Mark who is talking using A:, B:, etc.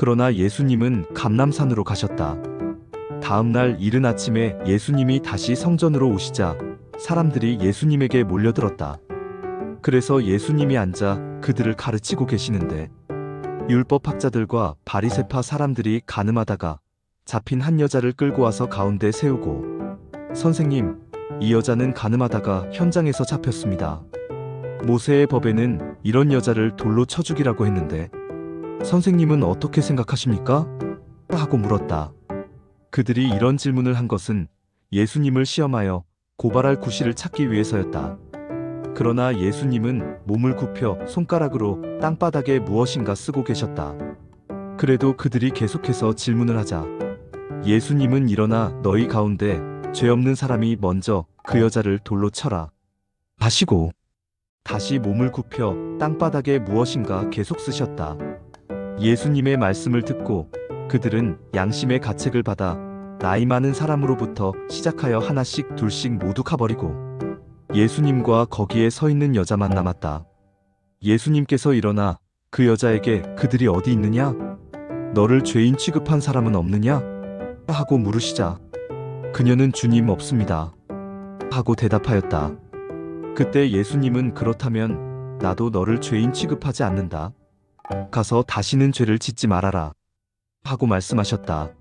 A: 그러나 예수님은 감남산으로 가셨다. 다음 날 이른 아침에 예수님이 다시 성전으로 오시자 사람들이 예수님에게 몰려들었다. 그래서 예수님이 앉아 그들을 가르치고 계시는데 율법학자들과 바리세파 사람들이 가늠하다가 잡힌 한 여자를 끌고 와서 가운데 세우고 선생님, 이 여자는 가늠하다가 현장에서 잡혔습니다. 모세의 법에는 이런 여자를 돌로 쳐 죽이라고 했는데 선생님은 어떻게 생각하십니까? 하고 물었다. 그들이 이런 질문을 한 것은 예수님을 시험하여 고발할 구실을 찾기 위해서였다. 그러나 예수님은 몸을 굽혀 손가락으로 땅바닥에 무엇인가 쓰고 계셨다. 그래도 그들이 계속해서 질문을 하자 예수님은 일어나 너희 가운데 죄 없는 사람이 먼저 그 여자를 돌로 쳐라. 하시고 다시 몸을 굽혀 땅바닥에 무엇인가 계속 쓰셨다. 예수님의 말씀을 듣고 그들은 양심의 가책을 받아 나이 많은 사람으로부터 시작하여 하나씩 둘씩 모두 가버리고 예수님과 거기에 서 있는 여자만 남았다. 예수님께서 일어나 그 여자에게 그들이 어디 있느냐? 너를 죄인 취급한 사람은 없느냐? 하고 물으시자 그녀는 주님 없습니다. 하고 대답하였다. 그때 예수님은 그렇다면 나도 너를 죄인 취급하지 않는다. 가서 다시는 죄를 짓지 말아라. 하고 말씀하셨다.